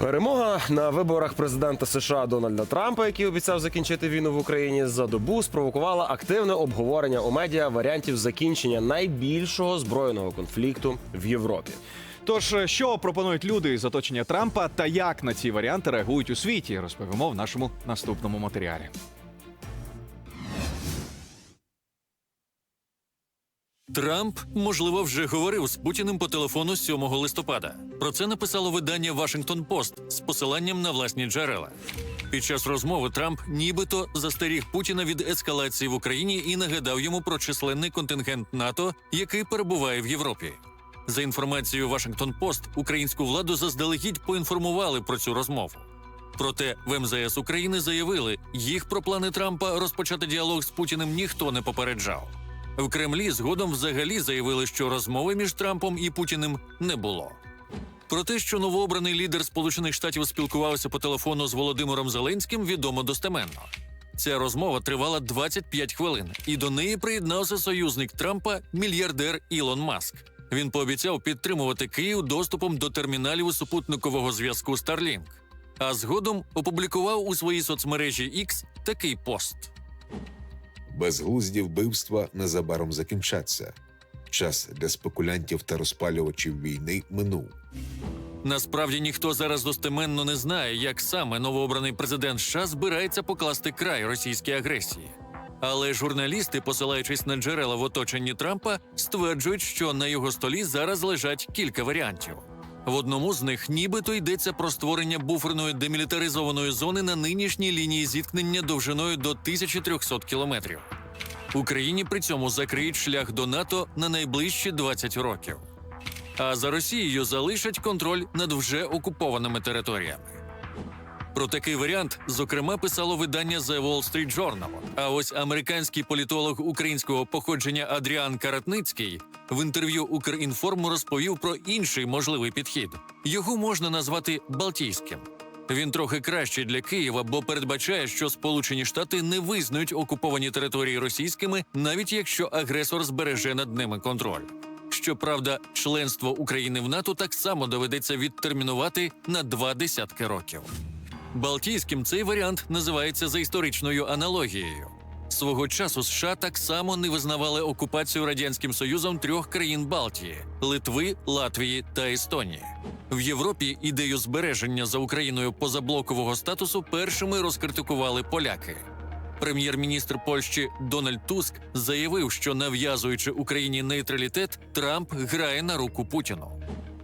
Перемога на виборах президента США Дональда Трампа, який обіцяв закінчити війну в Україні за добу, спровокувала активне обговорення у медіа варіантів закінчення найбільшого збройного конфлікту в Європі. Тож, що пропонують люди з оточення Трампа та як на ці варіанти реагують у світі, розповімо в нашому наступному матеріалі. Трамп, можливо, вже говорив з Путіним по телефону 7 листопада. Про це написало видання Вашингтон Пост з посиланням на власні джерела. Під час розмови Трамп нібито застеріг Путіна від ескалації в Україні і нагадав йому про численний контингент НАТО, який перебуває в Європі. За інформацією Вашингтон Пост, українську владу заздалегідь поінформували про цю розмову. Проте в МЗС України заявили, їх про плани Трампа розпочати діалог з Путіним ніхто не попереджав. В Кремлі згодом взагалі заявили, що розмови між Трампом і Путіним не було. Про те, що новообраний лідер Сполучених Штатів спілкувався по телефону з Володимиром Зеленським, відомо достеменно. Ця розмова тривала 25 хвилин, і до неї приєднався союзник Трампа, мільярдер Ілон Маск. Він пообіцяв підтримувати Київ доступом до терміналів супутникового зв'язку Starlink. А згодом опублікував у своїй соцмережі X такий пост. Безглузді вбивства незабаром закінчаться. Час для спекулянтів та розпалювачів війни минув. Насправді ніхто зараз достеменно не знає, як саме новообраний президент США збирається покласти край російській агресії. Але журналісти, посилаючись на джерела в оточенні Трампа, стверджують, що на його столі зараз лежать кілька варіантів. В одному з них нібито йдеться про створення буферної демілітаризованої зони на нинішній лінії зіткнення довжиною до 1300 кілометрів. Україні при цьому закриють шлях до НАТО на найближчі 20 років. А за Росією залишать контроль над вже окупованими територіями. Про такий варіант, зокрема, писало видання The Wall Street Journal. А ось американський політолог українського походження Адріан Каратницький в інтерв'ю Укрінформу розповів про інший можливий підхід. Його можна назвати Балтійським. Він трохи кращий для Києва, бо передбачає, що Сполучені Штати не визнають окуповані території російськими, навіть якщо агресор збереже над ними контроль. Щоправда, членство України в НАТО так само доведеться відтермінувати на два десятки років. Балтійським цей варіант називається за історичною аналогією. Свого часу США так само не визнавали окупацію радянським союзом трьох країн Балтії Литви, Латвії та Естонії. В Європі ідею збереження за Україною позаблокового статусу першими розкритикували поляки. Прем'єр-міністр Польщі Дональд Туск заявив, що нав'язуючи Україні нейтралітет, Трамп грає на руку Путіну.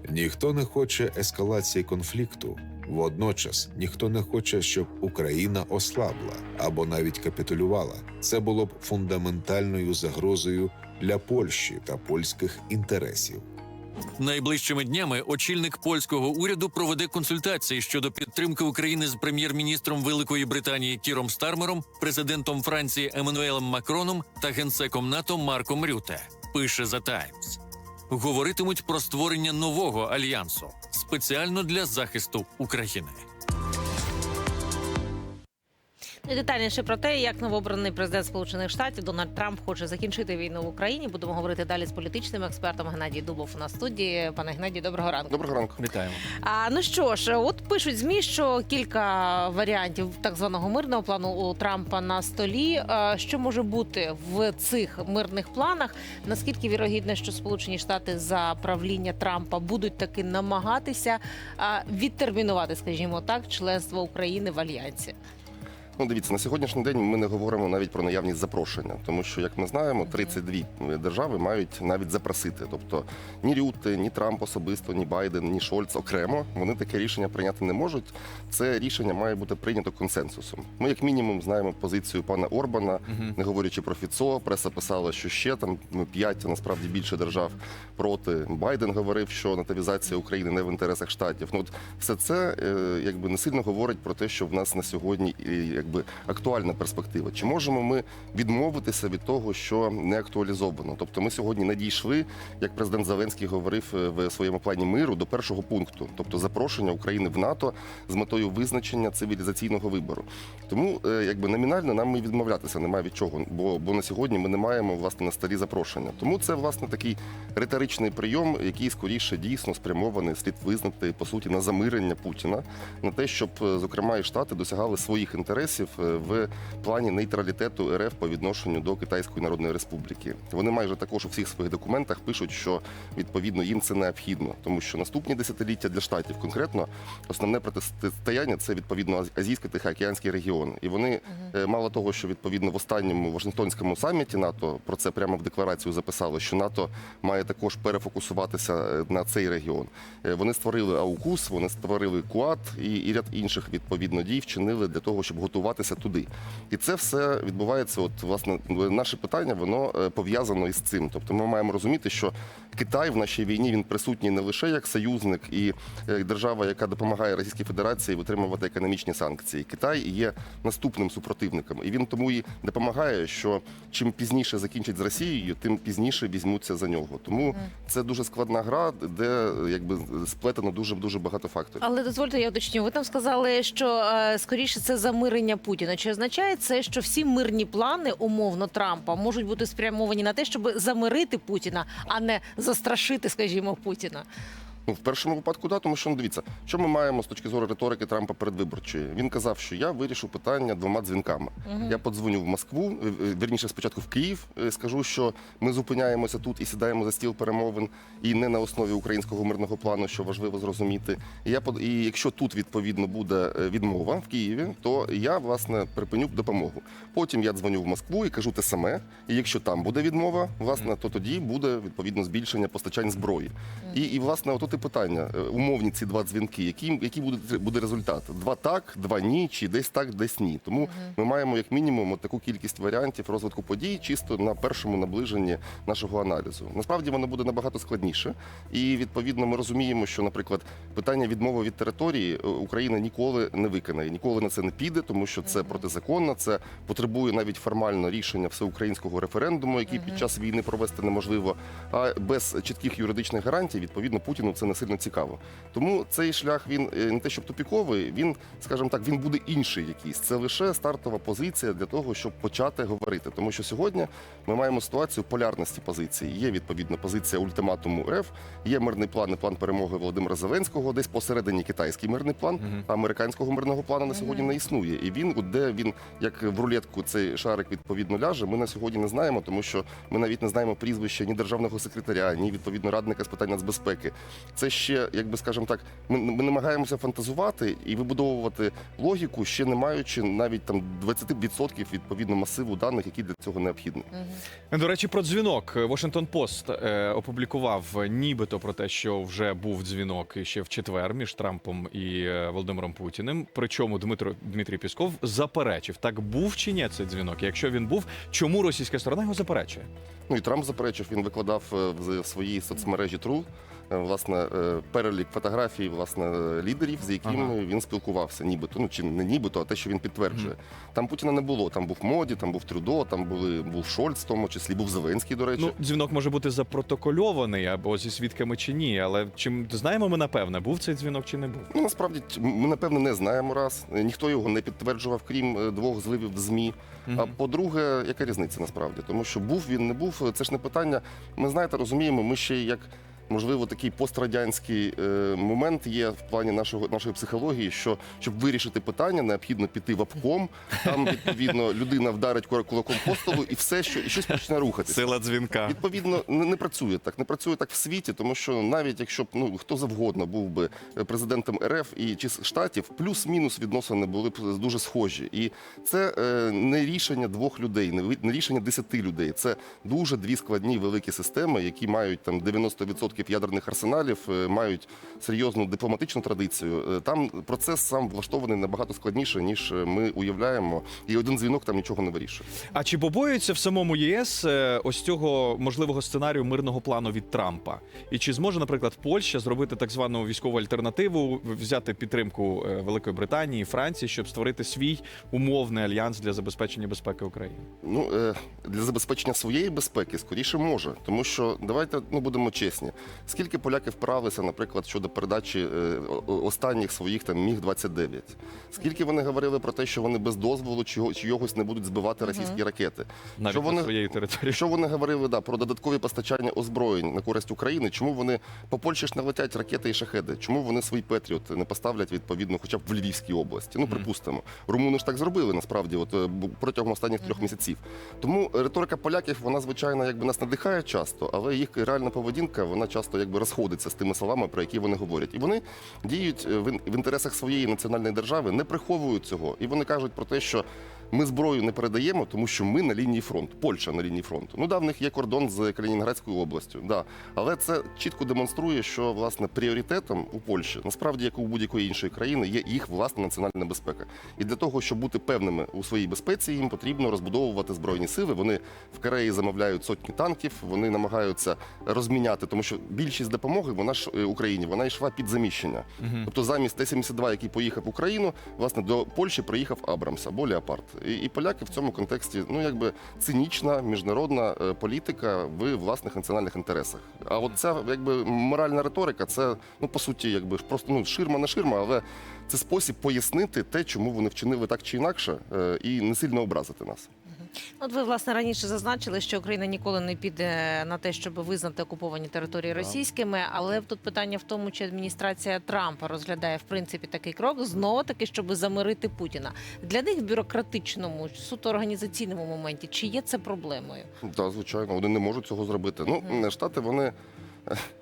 Ніхто не хоче ескалації конфлікту. Водночас ніхто не хоче, щоб Україна ослабла або навіть капітулювала. Це було б фундаментальною загрозою для Польщі та польських інтересів. Найближчими днями очільник польського уряду проведе консультації щодо підтримки України з прем'єр-міністром Великої Британії Кіром Стармером, президентом Франції Еммануелем Макроном та генсеком НАТО Марком Рюте. Пише The Times. Говоритимуть про створення нового альянсу спеціально для захисту України. І Детальніше про те, як новообраний президент Сполучених Штатів Дональд Трамп хоче закінчити війну в Україні. Будемо говорити далі з політичним експертом Геннадій Дубов в студії. Пане Геннадій, доброго ранку. Доброго ранку. Вітаємо. А ну що ж, от пишуть змі, що кілька варіантів так званого мирного плану у Трампа на столі. Що може бути в цих мирних планах? Наскільки вірогідно, що Сполучені Штати за правління Трампа будуть таки намагатися відтермінувати, скажімо так, членство України в альянсі? Ну, дивіться, на сьогоднішній день ми не говоримо навіть про наявність запрошення, тому що, як ми знаємо, 32 держави мають навіть запросити. Тобто ні Рютте, ні Трамп особисто, ні Байден, ні Шольц окремо вони таке рішення прийняти не можуть. Це рішення має бути прийнято консенсусом. Ми, як мінімум, знаємо позицію пана Орбана, не говорячи про Фіцо. Преса писала, що ще там ну, п'ять, насправді більше держав проти. Байден говорив, що нативізація України не в інтересах штатів. Ну от все це е, якби не сильно говорить про те, що в нас на сьогодні якби актуальна перспектива. Чи можемо ми відмовитися від того, що не актуалізовано? Тобто, ми сьогодні не дійшли, як президент Зеленський говорив е, в своєму плані миру, до першого пункту, тобто запрошення України в НАТО з метою визначення цивілізаційного вибору. Тому, е, якби номінально нам і відмовлятися немає від чого, бо, бо на сьогодні ми не маємо власне на столі запрошення. Тому це власне такий риторичний прийом, який скоріше дійсно спрямований слід визнати по суті на замирення Путіна, на те, щоб е, зокрема і штати досягали своїх інтересів е, в плані нейтралітету РФ по відношенню до Китайської Народної Республіки. Вони майже також у всіх своїх документах пишуть, що відповідно їм це необхідно, тому що наступні десятиліття для штатів конкретно основне протистояння це відповідно азійсько-тихоокеанський регіон. І вони е, мало того, що відповідно в останньому Вашингтонському саміті НАТО про це прямо в декларацію записало, що НАТО має також перефокусуватися е, на цей регіон. Вони створили АУКУС, вони створили КУАТ і, ряд інших відповідно дій вчинили для того, щоб готуватися туди. І це все відбувається. От власне наше питання воно е, пов'язано із цим. Тобто, ми маємо розуміти, що Китай в нашій війні він присутній не лише як союзник і е, держава, яка допомагає Російській Федерації витримувати економічні санкції. Китай є наступним супротивником, і він тому і допомагає, що чим пізніше закінчить з Росією, тим пізніше візьмуться за нього. Тому це дуже складна гра, де якби сплетено дуже дуже багато факторів. Але дозвольте, я уточню. Ви там сказали, що е, скоріше це замирення Путіна. Чи означає це, що всі мирні плани умовно Трампа можуть бути спрямовані на те, щоб замирити Путіна, а не застрашити, скажімо, Путіна? Ну, в першому випадку, да, тому що ну, дивіться, що ми маємо з точки зору риторики Трампа передвиборчої. Він казав, що я вирішу питання двома дзвінками. Я подзвоню в Москву, е, е, вірніше спочатку в Київ. е, Скажу, що ми зупиняємося тут і сідаємо за стіл перемовин, і не на основі українського мирного плану, що важливо зрозуміти. І я і якщо тут відповідно буде відмова в Києві, то я власне припиню допомогу. Потім я дзвоню в Москву і кажу те саме. І якщо там буде відмова, власне, то тоді буде відповідно збільшення постачань зброї. І, і власне, отут і питання, е, умовні ці два дзвінки, які, який буде, буде результат? Два так, два ні, чи десь так, десь ні. Тому ми маємо як мінімум от таку кількість варіантів розвитку подій чисто на першому наближенні нашого аналізу. Насправді воно буде набагато складніше, і відповідно ми розуміємо, що, наприклад, питання відмови від території е, Україна ніколи не виконає, ніколи на це не піде, тому що це протизаконно, це потребує навіть формально рішення всеукраїнського референдуму, який під час війни провести неможливо. А без чітких юридичних гарантій, відповідно, Путіну це не сильно цікаво. Тому цей шлях він е, не те, щоб тупіковий, він, скажімо так, він буде інший якийсь. Це лише стартова позиція для того, щоб почати говорити. Тому що сьогодні ми маємо ситуацію полярності позицій. Є відповідно позиція ультиматуму РФ, є мирний план і план перемоги Володимира Зеленського, десь посередині китайський мирний план, а американського мирного плану на сьогодні не існує. І він, де він як в рулетку цей шарик відповідно ляже, ми на сьогодні не знаємо, тому що ми навіть не знаємо прізвища ні державного секретаря, ні відповідно радника з питань нацбезпеки. Це ще, якби скажімо так, ми, ми намагаємося фантазувати і вибудовувати логіку, ще не маючи навіть там 20% відповідно масиву даних, які для цього необхідні. До речі, про дзвінок Washington Post е, опублікував нібито про те, що вже був дзвінок ще в четвер між Трампом і е, Володимиром Путіним. Причому Дмитро Дмитрій Пісков заперечив, так був чи ні цей дзвінок. Якщо він був, чому російська сторона його заперечує? Ну і Трамп заперечив, він викладав е, в своїй соцмережі True, власне, е, перелік фотографій власне е, лідерів, з якими Ага. він спілкувався, нібито. Ну чи не нібито, а те, що він підтверджує. Там Путіна не було. Там був Моді, там був Трюдо, там були був Шольц, в тому числі був Зеленський, до речі. Ну, дзвінок може бути запротокольований або зі свідками чи ні, але чим знаємо ми напевне, був цей дзвінок чи не був. Ну, насправді ми напевно не знаємо раз. Е, Ніхто його не підтверджував, крім е, двох зливів в змі. А по-друге, яка різниця насправді? Тому що був він, не був, е, це ж не питання. Ми знаєте, розуміємо, ми ще як. Можливо, такий пострадянський е, момент є в плані нашого нашої психології, що щоб вирішити питання, необхідно піти в обком. Там відповідно людина вдарить кулаком по столу, і все, що і щось почне рухатися. дзвінка. Відповідно, не, не працює так. Не працює так в світі, тому що навіть якщо б ну хто завгодно був би президентом РФ і чи штатів, плюс-мінус відносини були б дуже схожі. І це е, не рішення двох людей, не, не рішення десяти людей. Це дуже дві складні великі системи, які мають там 90% 100% ядерних арсеналів, е, мають серйозну дипломатичну традицію. Е, Там процес сам влаштований набагато складніше, ніж е, ми уявляємо, і один дзвінок там нічого не вирішує. А чи побоюються в самому ЄС ось цього можливого сценарію мирного плану від Трампа? І чи зможе, наприклад, Польща зробити так звану військову альтернативу, взяти підтримку Великої Британії, Франції, щоб створити свій умовний альянс для забезпечення безпеки України? Ну для забезпечення своєї безпеки скоріше може, тому що давайте ну будемо чесні. Скільки поляків впиралися, наприклад, щодо передачі е, останніх своїх там міг 29 Скільки вони говорили про те, що вони без дозволу чого чогось не будуть збивати російські ракети? Навіть що на вони своєї території? Що вони говорили да, про додаткові постачання озброєнь на користь України? Чому вони по Польщі ж не летять ракети і шахеди? Чому вони свої Петріот не поставлять відповідно, хоча б в Львівській області? Ну припустимо, румуни ж так зробили насправді, от е, протягом останніх трьох місяців. Тому риторика поляків, вона звичайно якби нас надихає часто, але їх реальна поведінка вона часто якби розходиться з тими словами, про які вони говорять. І вони діють е, в ін- в інтересах своєї національної держави, не приховують цього. І вони кажуть про те, що ми зброю не передаємо, тому що ми на лінії фронту. Польща на лінії фронту. Ну да, в них є кордон з Калінінградською областю. Да. Але це чітко демонструє, що власне пріоритетом у Польщі, насправді, як і у будь-якої іншої країни, є їх власна національна безпека. І для того, щоб бути певними у своїй безпеці, їм потрібно розбудовувати збройні сили. Вони в Кореї замовляють сотні танків, вони намагаються розміняти, тому що більшість допомоги вона ж е, Україні вона йшла під заміщення. Тобто замість Т-72, який поїхав в Україну, власне до Польщі приїхав Абрамс або Леопард. І, і поляки в цьому контексті, ну якби цинічна міжнародна е, політика в власних національних інтересах. А от ця якби моральна риторика, це ну по суті, якби просто ну ширма не ширма, але це спосіб пояснити те, чому вони вчинили так чи інакше, е, і не сильно образити нас. От ви власне раніше зазначили, що Україна ніколи не піде на те, щоб визнати окуповані території російськими. Але тут питання в тому, чи адміністрація Трампа розглядає в принципі такий крок знову таки, щоб замирити Путіна. Для них в бюрократичному, суто організаційному моменті, чи є це проблемою? Так, звичайно, вони не можуть цього зробити. Ну, штати вони.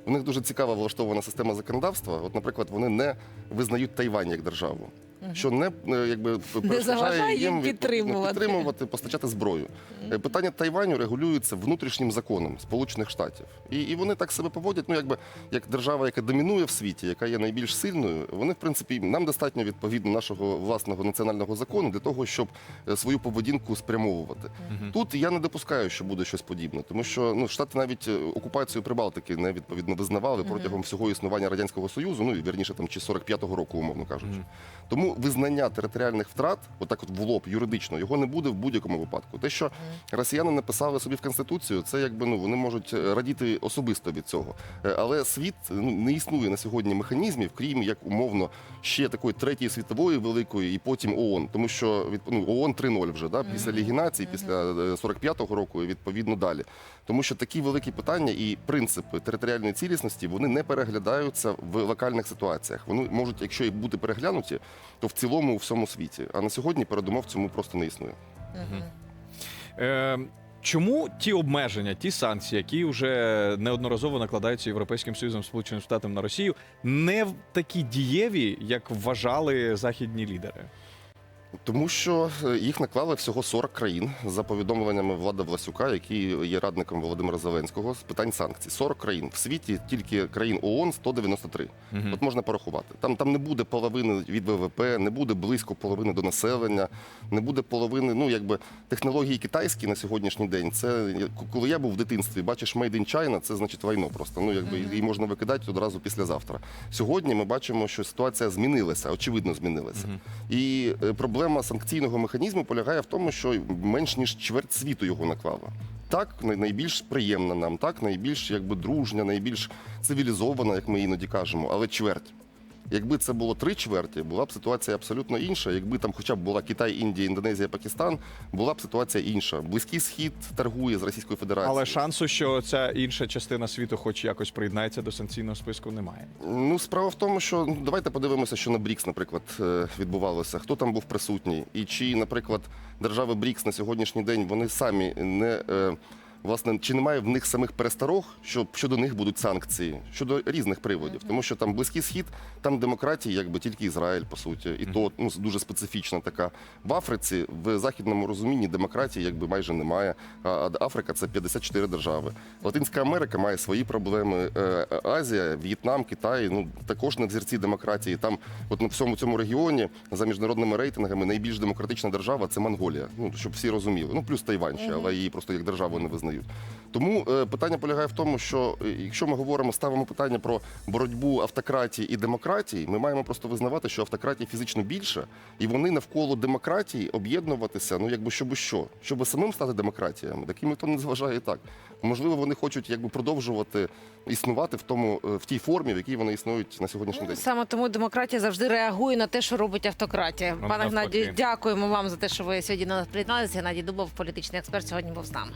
У них дуже цікава влаштована система законодавства. От, наприклад, вони не визнають Тайвань як державу. Що не е, якби перешкоджає заважає їм підтримувати. підтримувати, постачати зброю. Е, Питання Тайваню регулюється внутрішнім законом Сполучених Штатів, і, і вони так себе поводять. Ну якби як держава, яка домінує в світі, яка є найбільш сильною. Вони, в принципі, нам достатньо відповідно нашого власного національного закону для того, щоб е, свою поведінку спрямовувати. Тут я не допускаю, що буде щось подібне, тому що ну штати навіть окупацію Прибалтики не відповідно визнавали протягом всього існування радянського союзу. Ну і вірніше там чи 45-го року, умовно кажучи. Тому визнання територіальних втрат, отак от в лоб юридично, його не буде в будь-якому випадку. Те, що росіяни написали собі в конституцію, це якби ну вони можуть е, радіти особисто від цього. Е, Але світ ну не існує на сьогодні механізмів, крім як умовно ще такої третьої світової великої, і потім ООН. Тому що від ну, ООН 3.0 вже да після Ліги націй, після е, 45-го року і відповідно далі. Тому що такі великі питання і принципи територіальної цілісності вони не переглядаються в локальних ситуаціях. Вони можуть, якщо і бути переглянуті, то в цілому у всьому світі. А на сьогодні передумов цьому просто не існує. Е, чому ті обмеження, ті санкції, які вже неодноразово накладаються Європейським Союзом Сполученим Штатам на Росію, не в- такі дієві, як вважали західні лідери? Тому що е, їх наклали всього 40 країн за повідомленнями Влада Власюка, який є радником Володимира Зеленського з питань санкцій. 40 країн в світі тільки країн ООН 193. От можна порахувати. Там там не буде половини від ВВП, не буде близько половини до населення, не буде половини. Ну якби технології китайські на сьогоднішній день. Це коли я був в дитинстві, бачиш Made in China, це значить війно просто. Ну якби її можна викидати одразу післязавтра. Сьогодні ми бачимо, що ситуація змінилася, очевидно, змінилася. І е, проблема санкційного механізму полягає в тому, що менш ніж чверть світу його наклала. Так, найбільш приємна нам, так, найбільш якби дружня, найбільш цивілізована, як ми іноді кажемо, але чверть. Якби це було три чверті, була б ситуація абсолютно інша. Якби там хоча б була Китай, Індія, Індонезія, Пакистан, була б ситуація інша. Близький схід торгує з Російською Федерацією. Але шансу, що ця інша частина світу, хоч якось приєднається до санкційного списку, немає. Ну, справа в тому, що ну, давайте подивимося, що на БРІКС, наприклад, е, відбувалося. Хто там був присутній? І чи, наприклад, держави БРІКС на сьогоднішній день вони самі не е, власне, чи немає в них самих пересторог, що щодо них будуть санкції щодо різних приводів, тому що там близький схід, там демократії, якби тільки Ізраїль, по суті, і то ну дуже специфічна така. В Африці в західному розумінні демократії якби майже немає. А Африка це 54 держави. Латинська Америка має свої проблеми. Е, Азія, В'єтнам, Китай ну також на взірці демократії. Там, от на всьому цьому регіоні, за міжнародними рейтингами, найбільш демократична держава це Монголія. Ну щоб всі розуміли. Ну плюс Тайвань ще, але її просто як державу не визнають. Тому е, питання полягає в тому, що е, якщо ми говоримо, ставимо питання про боротьбу автократії і демократії, ми маємо просто визнавати, що автократії фізично більше, і вони навколо демократії об'єднуватися, ну якби щоб що, щоб самим стати демократіями, таким ніхто не зважає і так. Можливо, вони хочуть якби продовжувати існувати в тому е, в тій формі, в якій вони існують на сьогоднішній день. Саме тому демократія завжди реагує на те, що робить автократія. Ну, Пане. Гнадію, дякуємо вам за те, що ви сьогодні нас приєдналися. Геннадій Дубов, політичний експерт, сьогодні був з нами.